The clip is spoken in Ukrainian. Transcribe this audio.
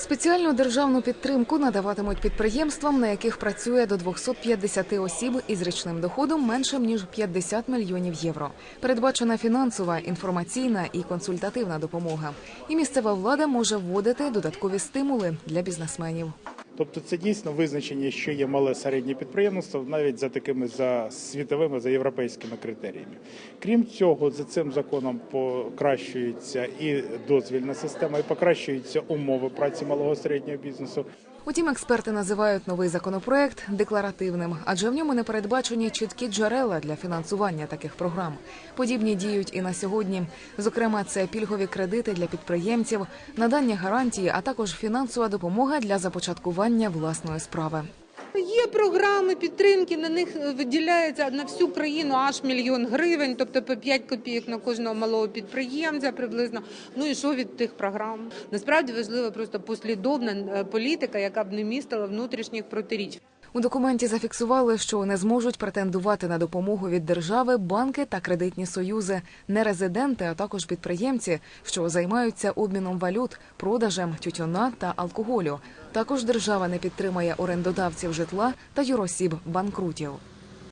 Спеціальну державну підтримку надаватимуть підприємствам, на яких працює до 250 осіб із річним доходом меншим ніж 50 мільйонів євро. Передбачена фінансова, інформаційна і консультативна допомога. І місцева влада може вводити додаткові стимули для бізнесменів. Тобто це дійсно визначення, що є мале середнє підприємство, навіть за такими за світовими, за європейськими критеріями. Крім цього, за цим законом покращується і дозвільна система, і покращуються умови праці малого середнього бізнесу. Утім, експерти називають новий законопроект декларативним, адже в ньому не передбачені чіткі джерела для фінансування таких програм. Подібні діють і на сьогодні. Зокрема, це пільгові кредити для підприємців, надання гарантії, а також фінансова допомога для започаткування власної справи. Є програми підтримки, на них виділяється на всю країну аж мільйон гривень, тобто по 5 копійок на кожного малого підприємця приблизно. Ну і що від тих програм? Насправді важлива просто послідовна е, політика, яка б не містила внутрішніх протиріч. У документі зафіксували, що не зможуть претендувати на допомогу від держави банки та кредитні союзи, нерезиденти, а також підприємці, що займаються обміном валют, продажем тютюна та алкоголю. Також держава не підтримає орендодавців житла та юросіб банкрутів.